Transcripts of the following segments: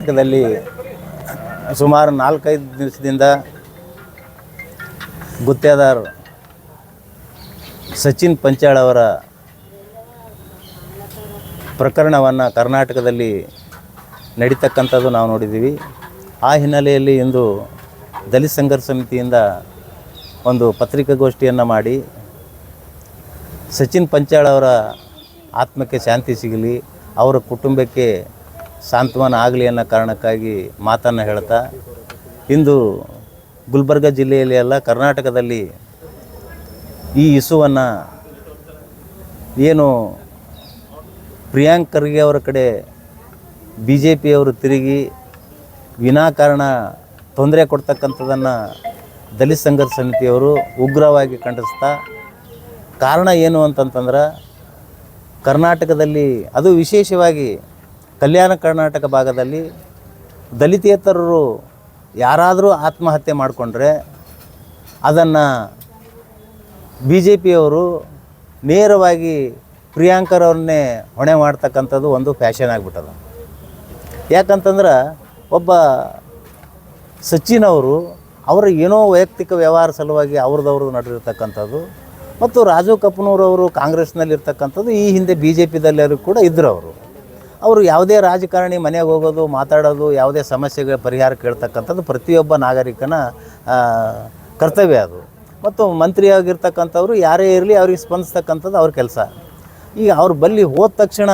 ಕರ್ನಾಟಕದಲ್ಲಿ ಸುಮಾರು ನಾಲ್ಕೈದು ದಿವಸದಿಂದ ಗುತ್ತೇದಾರ್ ಸಚಿನ್ ಪಂಚಾಳ್ ಅವರ ಪ್ರಕರಣವನ್ನು ಕರ್ನಾಟಕದಲ್ಲಿ ನಡೀತಕ್ಕಂಥದ್ದು ನಾವು ನೋಡಿದ್ದೀವಿ. ಆ ಹಿನ್ನೆಲೆಯಲ್ಲಿ ಇಂದು ದಲಿತ ಸಂಘರ್ಷ ಸಮಿತಿಯಿಂದ ಒಂದು ಪತ್ರಿಕಾಗೋಷ್ಠಿಯನ್ನು ಮಾಡಿ ಸಚಿನ್ ಪಂಚಾಳ್ ಅವರ ಆತ್ಮಕ್ಕೆ ಶಾಂತಿ ಸಿಗಲಿ, ಅವರ ಕುಟುಂಬಕ್ಕೆ ಸಾಂತ್ವನ ಆಗಲಿ ಅನ್ನೋ ಕಾರಣಕ್ಕಾಗಿ ಮಾತನ್ನು ಹೇಳ್ತಾ, ಇಂದು ಗುಲ್ಬರ್ಗ ಜಿಲ್ಲೆಯಲ್ಲಿ ಅಲ್ಲ, ಕರ್ನಾಟಕದಲ್ಲಿ ಈ ಇಸುವನ್ನು ಏನು ಪ್ರಿಯಾಂಕ್ ಖರ್ಗೆ ಅವರ ಕಡೆ ಬಿ ಜೆ ಪಿಯವರು ತಿರುಗಿ ವಿನಾಕಾರಣ ತೊಂದರೆ ಕೊಡ್ತಕ್ಕಂಥದ್ದನ್ನು ದಲಿತ ಸಂಘರ್ಷ ಸಮಿತಿಯವರು ಉಗ್ರವಾಗಿ ಖಂಡಿಸ್ತಾ, ಕಾರಣ ಏನು ಅಂತಂತಂದ್ರೆ ಕರ್ನಾಟಕದಲ್ಲಿ ಅದು ವಿಶೇಷವಾಗಿ ಕಲ್ಯಾಣ ಕರ್ನಾಟಕ ಭಾಗದಲ್ಲಿ ದಲಿತೇತರರು ಯಾರಾದರೂ ಆತ್ಮಹತ್ಯೆ ಮಾಡಿಕೊಂಡ್ರೆ ಅದನ್ನು ಬಿ ಜೆ ಪಿಯವರು ನೇರವಾಗಿ ಪ್ರಿಯಾಂಕರವ್ರನ್ನೇ ಹೊಣೆ ಮಾಡ್ತಕ್ಕಂಥದ್ದು ಒಂದು ಫ್ಯಾಷನ್ ಆಗಿಬಿಟ್ಟದ. ಯಾಕಂತಂದ್ರೆ ಒಬ್ಬ ಸಚಿನ್ ಅವರು ಅವರ ಏನೋ ವೈಯಕ್ತಿಕ ವ್ಯವಹಾರ ಸಲುವಾಗಿ ಅವ್ರದ್ದವ್ರದ್ದು ನಡೆದಿರ್ತಕ್ಕಂಥದ್ದು ಮತ್ತು ರಾಜು ಕಪ್ನೂರವರು ಕಾಂಗ್ರೆಸ್ನಲ್ಲಿರ್ತಕ್ಕಂಥದ್ದು ಈ ಹಿಂದೆ ಬಿ ಜೆ ಪಿದಲ್ಲರೂ ಕೂಡ ಇದ್ದರು ಅವರು. ಅವರು ಯಾವುದೇ ರಾಜಕಾರಣಿ ಮನೆಗೆ ಹೋಗೋದು, ಮಾತಾಡೋದು, ಯಾವುದೇ ಸಮಸ್ಯೆಗಳ ಪರಿಹಾರ ಕೇಳ್ತಕ್ಕಂಥದ್ದು ಪ್ರತಿಯೊಬ್ಬ ನಾಗರಿಕನ ಕರ್ತವ್ಯ ಅದು. ಮತ್ತು ಮಂತ್ರಿಯಾಗಿರ್ತಕ್ಕಂಥವ್ರು ಯಾರೇ ಇರಲಿ ಅವ್ರಿಗೆ ಸ್ಪಂದಿಸ್ತಕ್ಕಂಥದ್ದು ಅವ್ರ ಕೆಲಸ. ಈಗ ಅವ್ರ ಬಲ್ಲಿ ಹೋದ ತಕ್ಷಣ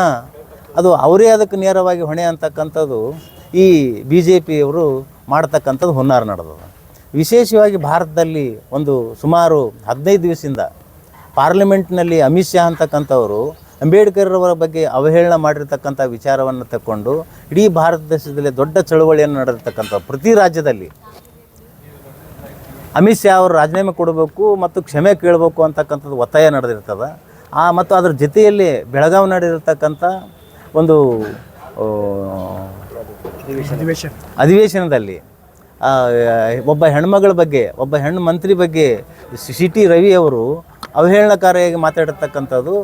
ಅದು ಅವರೇ ಅದಕ್ಕೆ ನೇರವಾಗಿ ಹೊಣೆ ಅಂತಕ್ಕಂಥದ್ದು ಈ ಬಿ ಜೆ ಪಿಯವರು ಮಾಡ್ತಕ್ಕಂಥದ್ದು ಹುನ್ನಾರ ನಡೆದದ ವಿಶೇಷವಾಗಿ ಭಾರತದಲ್ಲಿ ಒಂದು ಸುಮಾರು ಹದಿನೈದು ದಿವಸದಿಂದ ಪಾರ್ಲಿಮೆಂಟ್ನಲ್ಲಿ ಅಮಿತ್ ಶಾ ಅಂತಕ್ಕಂಥವರು ಅಂಬೇಡ್ಕರ್ ಅವರ ಬಗ್ಗೆ ಅವಹೇಳನ ಮಾಡಿರ್ತಕ್ಕಂಥ ವಿಚಾರವನ್ನು ತಕ್ಕೊಂಡು ಇಡೀ ಭಾರತ ದೇಶದಲ್ಲಿ ದೊಡ್ಡ ಚಳುವಳಿಯನ್ನು ನಡೆದಿರ್ತಕ್ಕಂಥ ಪ್ರತಿ ರಾಜ್ಯದಲ್ಲಿ ಅಮಿತ್ ಶಾ ಅವರು ರಾಜೀನಾಮೆ ಕೊಡಬೇಕು ಮತ್ತು ಕ್ಷಮೆ ಕೇಳಬೇಕು ಅಂತಕ್ಕಂಥದ್ದು ಒತ್ತಾಯ ನಡೆದಿರ್ತದೆ. ಆ ಮತ್ತು ಅದರ ಜೊತೆಯಲ್ಲಿ ಬೆಳಗಾವಿ ನಡೆದಿರ್ತಕ್ಕಂಥ ಒಂದು ಅಧಿವೇಶನದಲ್ಲಿ ಒಬ್ಬ ಹೆಣ್ಮಗಳ ಬಗ್ಗೆ ಒಬ್ಬ ಹೆಣ್ಣು ಮಂತ್ರಿ ಬಗ್ಗೆ ಸಿ ಟಿ ರವಿ ಅವರು ಅವಹೇಳನಕಾರಿಯಾಗಿ ಮಾತಾಡಿರ್ತಕ್ಕಂಥದ್ದು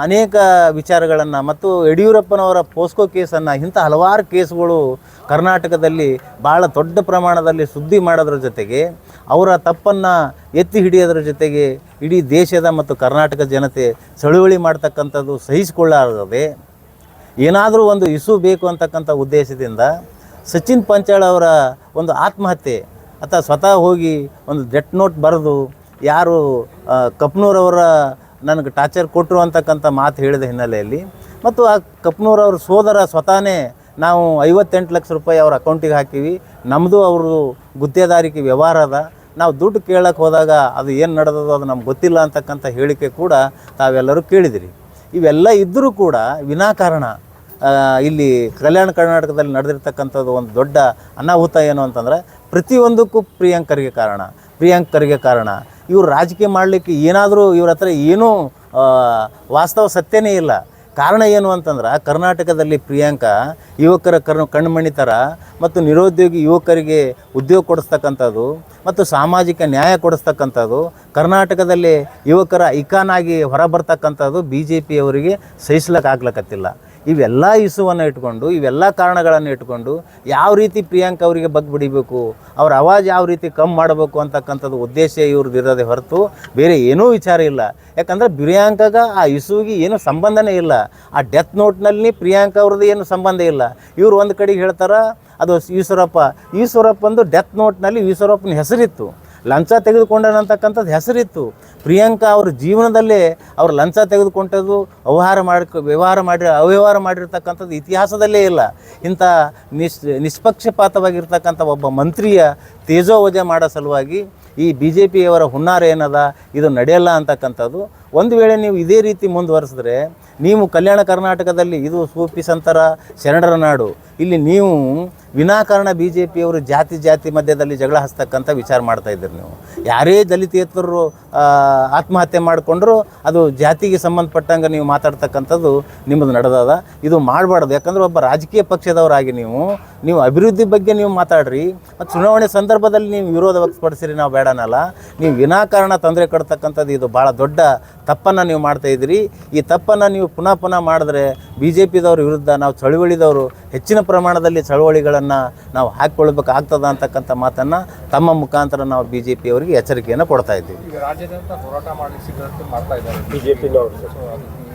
ಅನೇಕ ವಿಚಾರಗಳನ್ನು ಮತ್ತು ಯಡಿಯೂರಪ್ಪನವರ ಪೋಸ್ಕೋ ಕೇಸನ್ನು ಇಂಥ ಹಲವಾರು ಕೇಸುಗಳು ಕರ್ನಾಟಕದಲ್ಲಿ ಭಾಳ ದೊಡ್ಡ ಪ್ರಮಾಣದಲ್ಲಿ ಸುದ್ದಿ ಮಾಡೋದ್ರ ಜೊತೆಗೆ ಅವರ ತಪ್ಪನ್ನು ಎತ್ತಿ ಹಿಡಿಯೋದ್ರ ಜೊತೆಗೆ ಇಡೀ ದೇಶದ ಮತ್ತು ಕರ್ನಾಟಕ ಜನತೆ ಚಳುವಳಿ ಮಾಡ್ತಕ್ಕಂಥದ್ದು ಸಹಿಸಿಕೊಳ್ಳಾರದೆ ಏನಾದರೂ ಒಂದು ಇಸು ಬೇಕು ಅಂತಕ್ಕಂಥ ಉದ್ದೇಶದಿಂದ ಸಚಿನ್ ಪಂಚಾಳ್ ಅವರ ಒಂದು ಆತ್ಮಹತ್ಯೆ ಅಥವಾ ಸ್ವತಃ ಹೋಗಿ ಒಂದು ಡೆಟ್ ನೋಟ್ ಬರೆದು ಯಾರು ಕಪ್ನೂರವರ ನನಗೆ ಟಾರ್ಚರ್ ಕೊಟ್ಟರು ಅಂತಕ್ಕಂಥ ಮಾತು ಹೇಳಿದ ಹಿನ್ನೆಲೆಯಲ್ಲಿ ಮತ್ತು ಆ ಕಪ್ನೂರವ್ರ ಸೋದರ ಸ್ವತಃನೇ ನಾವು ಐವತ್ತೆಂಟು ಲಕ್ಷ ರೂಪಾಯಿ ಅವ್ರ ಅಕೌಂಟಿಗೆ ಹಾಕೀವಿ. ನಮ್ಮದು ಅವರು ಗುತ್ತೇದಾರಿಕೆ ವ್ಯವಹಾರ ಅದ. ನಾವು ದುಡ್ಡು ಕೇಳಕ್ಕೆ ಹೋದಾಗ ಅದು ಏನು ನಡೆದದೋ ಅದು ನಮ್ಗೆ ಗೊತ್ತಿಲ್ಲ ಅಂತಕ್ಕಂಥ ಹೇಳಿಕೆ ಕೂಡ ತಾವೆಲ್ಲರೂ ಕೇಳಿದಿರಿ. ಇವೆಲ್ಲ ಇದ್ದರೂ ಕೂಡ ವಿನಾಕಾರಣ. ಇಲ್ಲಿ ಕಲ್ಯಾಣ ಕರ್ನಾಟಕದಲ್ಲಿ ನಡೆದಿರ್ತಕ್ಕಂಥದ್ದು ಒಂದು ದೊಡ್ಡ ಅನಾಹುತ ಏನು ಅಂತಂದರೆ ಪ್ರತಿಯೊಂದಕ್ಕೂ ಪ್ರಿಯಾಂಕರಿಗೆ ಕಾರಣ. ಪ್ರಿಯಾಂಕರಿಗೆ ಕಾರಣ. ಇವರು ರಾಜಕೀಯ ಮಾಡಲಿಕ್ಕೆ ಏನಾದರೂ ಇವ್ರ ಹತ್ರ ಏನೂ ವಾಸ್ತವ ಸತ್ಯನೇ ಇಲ್ಲ. ಕಾರಣ ಏನು ಅಂತಂದ್ರೆ ಕರ್ನಾಟಕದಲ್ಲಿ ಪ್ರಿಯಾಂಕಾ ಯುವಕರ ಕರ್ ಕಣ್ಮಣಿ ಥರ ಮತ್ತು ನಿರುದ್ಯೋಗಿ ಯುವಕರಿಗೆ ಉದ್ಯೋಗ ಕೊಡಿಸ್ತಕ್ಕಂಥದ್ದು ಮತ್ತು ಸಾಮಾಜಿಕ ನ್ಯಾಯ ಕೊಡಿಸ್ತಕ್ಕಂಥದ್ದು, ಕರ್ನಾಟಕದಲ್ಲಿ ಯುವಕರ ಐಕಾನ್ ಆಗಿ ಹೊರಬರ್ತಕ್ಕಂಥದ್ದು ಬಿ ಜೆ ಪಿಯವರಿಗೆ ಸಹಿಸ್ಲಿಕ್ಕೆ ಆಗ್ಲಕತ್ತಿಲ್ಲ ಇವೆಲ್ಲ ಇಸುವನ್ನು ಇಟ್ಕೊಂಡು, ಇವೆಲ್ಲ ಕಾರಣಗಳನ್ನು ಇಟ್ಕೊಂಡು ಯಾವ ರೀತಿ ಪ್ರಿಯಾಂಕ ಅವರಿಗೆ ಬದ್ದು ಬಿಡಿಬೇಕು, ಅವ್ರ ಅವಾಜ್ ಯಾವ ರೀತಿ ಕಮ್ಮಿ ಮಾಡಬೇಕು ಅಂತಕ್ಕಂಥದ್ದು ಉದ್ದೇಶ ಇವ್ರದ್ದು ಇರೋದೇ ಹೊರತು ಬೇರೆ ಏನೂ ವಿಚಾರ ಇಲ್ಲ. ಯಾಕಂದರೆ ಪ್ರಿಯಾಂಕಾಗ ಆ ಇಸುವಿಗೆ ಏನು ಸಂಬಂಧನೇ ಇಲ್ಲ. ಆ ಡೆತ್ ನೋಟ್ನಲ್ಲಿ ಪ್ರಿಯಾಂಕ ಅವ್ರದ್ದು ಏನು ಸಂಬಂಧ ಇಲ್ಲ. ಇವರು ಒಂದು ಕಡೆಗೆ ಹೇಳ್ತಾರೆ, ಅದು ಈಶ್ವರಪ್ಪ. ಈಶ್ವರಪ್ಪಂದು ಡೆತ್ ನೋಟ್ನಲ್ಲಿ ಈಶ್ವರಪ್ಪನ ಹೆಸರಿತ್ತು. ಲಂಚ ತೆಗೆದುಕೊಂಡನಂತಕ್ಕಂಥದ್ದು ಹೆಸರಿತ್ತು. ಪ್ರಿಯಾಂಕಾ ಅವ್ರ ಜೀವನದಲ್ಲೇ ಅವ್ರು ಲಂಚ ತೆಗೆದುಕೊಂಡದ್ದು ಅವಹಾರ ಮಾಡಿ, ವ್ಯವಹಾರ ಮಾಡಿ, ಅವ್ಯವಹಾರ ಮಾಡಿರ್ತಕ್ಕಂಥದ್ದು ಇತಿಹಾಸದಲ್ಲೇ ಇಲ್ಲ. ಇಂಥ ನಿಸ್, ನಿಷ್ಪಕ್ಷಪಾತವಾಗಿರ್ತಕ್ಕಂಥ ಒಬ್ಬ ಮಂತ್ರಿಯ ತೇಜೋವಜೆ ಮಾಡೋ ಸಲುವಾಗಿ ಈ ಬಿ ಜೆ ಪಿಯವರ ಹುನ್ನಾರ ಏನದ? ಇದು ನಡೆಯಲ್ಲ ಅಂತಕ್ಕಂಥದ್ದು. ಒಂದು ವೇಳೆ ನೀವು ಇದೇ ರೀತಿ ಮುಂದುವರೆಸಿದ್ರೆ ನೀವು ಕಲ್ಯಾಣ ಕರ್ನಾಟಕದಲ್ಲಿ ಇದು ಸೂಪಿ ಸಂತರ ಶರಣರ ನಾಡು. ಇಲ್ಲಿ ನೀವು ವಿನಾಕಾರಣ ಬಿ ಜೆ ಪಿಯವರು ಜಾತಿ ಜಾತಿ ಮಧ್ಯದಲ್ಲಿ ಜಗಳ ಹಚ್ತಕ್ಕಂಥ ವಿಚಾರ ಮಾಡ್ತಾ ಇದ್ದೀರಿ ನೀವು. ಯಾರೇ ದಲಿತೇತರರು ಆತ್ಮಹತ್ಯೆ ಮಾಡಿಕೊಂಡ್ರು ಅದು ಜಾತಿಗೆ ಸಂಬಂಧಪಟ್ಟಂಗೆ ನೀವು ಮಾತಾಡ್ತಕ್ಕಂಥದ್ದು ನಿಮ್ಮದು ನಡೆದದ. ಇದು ಮಾಡಬಾರ್ದು. ಯಾಕಂದ್ರೆ ಒಬ್ಬ ರಾಜಕೀಯ ಪಕ್ಷದವರಾಗಿ ನೀವು ನೀವು ಅಭಿವೃದ್ಧಿ ಬಗ್ಗೆ ನೀವು ಮಾತಾಡ್ರಿ, ಮತ್ತು ಚುನಾವಣೆ ಸಂದರ್ಭದಲ್ಲಿ ನೀವು ವಿರೋಧ ವ್ಯಕ್ತಪಡಿಸಿರಿ, ನಾವು ಬೇಡನಲ್ಲ. ನೀವು ವಿನಾಕಾರಣ ತೊಂದರೆ ಕೊಡ್ತಕ್ಕಂಥದ್ದು ಇದು ಭಾಳ ದೊಡ್ಡ ತಪ್ಪನ್ನು ನೀವು ಮಾಡ್ತಾ ಇದ್ದೀರಿ. ಈ ತಪ್ಪನ್ನು ನೀವು ಪುನಃ ಪುನಃ ಮಾಡಿದ್ರೆ ಬಿ ಜೆ ಪಿದವ್ರ ವಿರುದ್ಧ ನಾವು ಚಳುವಳಿದವರು ಹೆಚ್ಚಿನ ಪ್ರಮಾಣದಲ್ಲಿ ಚಳುವಳಿಗಳನ್ನು ನಾವು ಹಾಕ್ಕೊಳ್ಬೇಕಾಗ್ತದ ಅಂತಕ್ಕಂಥ ಮಾತನ್ನು ತಮ್ಮ ಮುಖಾಂತರ ನಾವು ಬಿ ಜೆ ಪಿಯವರಿಗೆ ಎಚ್ಚರಿಕೆಯನ್ನು ಕೊಡ್ತಾ ಇದ್ದೀವಿ. ಈಗ ರಾಜ್ಯಾದ್ಯಂತ ಹೋರಾಟ ಮಾಡಲಿಕ್ಕೆ ಮಾಡ್ತಾ ಇದ್ದಾರೆ. ಬಿ ಜೆ ಅದಕ್ಕೆ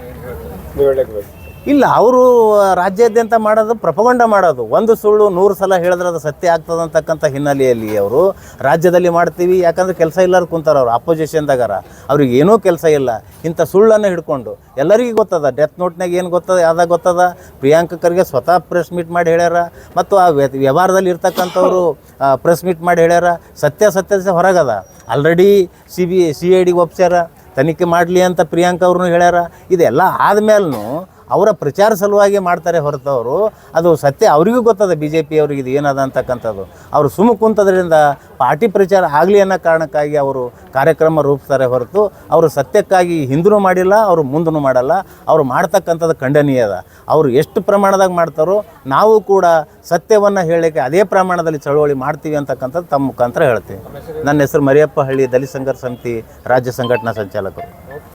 ಇಲ್ಲ, ಅವರು ರಾಜ್ಯಾದ್ಯಂತ ಮಾಡೋದು, ಪ್ರಪಗಂಡ ಮಾಡೋದು. ಒಂದು ಸುಳ್ಳು, ನೂರು ಸಲ ಹೇಳಿದ್ರೆ ಅದು ಸತ್ಯ ಆಗ್ತದೆ ಅಂತಕ್ಕಂಥ ಹಿನ್ನೆಲೆಯಲ್ಲಿ ಅವರು. ರಾಜ್ಯದಲ್ಲಿ ಮಾಡ್ತೀವಿ, ಯಾಕಂದ್ರೆ ಕೆಲಸ ಇಲ್ಲಾರ ಕುಂತಾರ ಅವರು ಅಪೋಸಿಷನ್ದಾಗಾರ ಅವ್ರಿಗೆ ಏನೂ ಕೆಲಸ ಇಲ್ಲ. ಇಂಥ ಸುಳ್ಳನ್ನು ಹಿಡ್ಕೊಂಡು, ಎಲ್ಲರಿಗೂ ಗೊತ್ತದ ಡೆತ್ ನೋಟ್ನಾಗ ಏನು ಗೊತ್ತದ ಯಾವ್ದಾಗ ಗೊತ್ತದ? ಪ್ರಿಯಾಂಕ ಖರ್ಗೆ ಸ್ವತಃ ಪ್ರೆಸ್ ಮೀಟ್ ಮಾಡಿ ಹೇಳ್ಯಾರ. ಮತ್ತು ಆ ವ್ಯ- ವ್ಯವಹಾರದಲ್ಲಿ ಇರ್ತಕ್ಕಂಥವ್ರು ಪ್ರೆಸ್ ಮೀಟ್ ಮಾಡಿ ಹೇಳ್ಯಾರ. ಸತ್ಯ ಸತ್ಯ ಹೊರಗದ. Already C B C I ಡಿಗೆ ಒಪ್ಸ್ಯಾರ. ತನಿಖೆ ಮಾಡಲಿ ಅಂತ ಪ್ರಿಯಾಂಕ ಅವ್ರನ್ನೂ ಹೇಳ್ಯಾರ. ಇದೆಲ್ಲ ಆದಮೇಲೂ ಅವರ ಪ್ರಚಾರ ಸಲುವಾಗಿ ಮಾಡ್ತಾರೆ ಹೊರತು ಅವರು ಅದು ಸತ್ಯ ಅವರಿಗೂ ಗೊತ್ತದ ಬಿ ಜೆ ಪಿಯವ್ರಿಗೆ ಇದು ಏನದ ಅಂತಕ್ಕಂಥದ್ದು. ಅವರು ಸುಮ್ಮ ಕುಂತದ್ರಿಂದ ಪಾರ್ಟಿ ಪ್ರಚಾರ ಆಗಲಿ ಅನ್ನೋ ಕಾರಣಕ್ಕಾಗಿ ಅವರು ಕಾರ್ಯಕ್ರಮ ರೂಪಿಸ್ತಾರೆ ಹೊರತು, ಅವರು ಸತ್ಯಕ್ಕಾಗಿ ಹಿಂದೂ ಮಾಡಿಲ್ಲ, ಅವರು ಮುಂದೂ ಮಾಡಲ್ಲ. ಅವರು ಮಾಡ್ತಕ್ಕಂಥದ್ದು ಖಂಡನೀಯ ಅದ. ಅವರು ಎಷ್ಟು ಪ್ರಮಾಣದಾಗ ಮಾಡ್ತಾರೋ, ನಾವು ಕೂಡ ಸತ್ಯವನ್ನು ಹೇಳಲಿಕ್ಕೆ ಅದೇ ಪ್ರಮಾಣದಲ್ಲಿ ಚಳವಳಿ ಮಾಡ್ತೀವಿ ಅಂತಕ್ಕಂಥದ್ದು ತಮ್ಮ ಮುಖಾಂತರ ಹೇಳ್ತೀವಿ. ನನ್ನ ಹೆಸರು ಮರಿಯಪ್ಪ ಹಳ್ಳಿ ದಲಿತ ಸಂಘರ್ಷ ಸಮಿತಿ ರಾಜ್ಯ ಸಂಘಟನಾ ಸಂಚಾಲಕರು.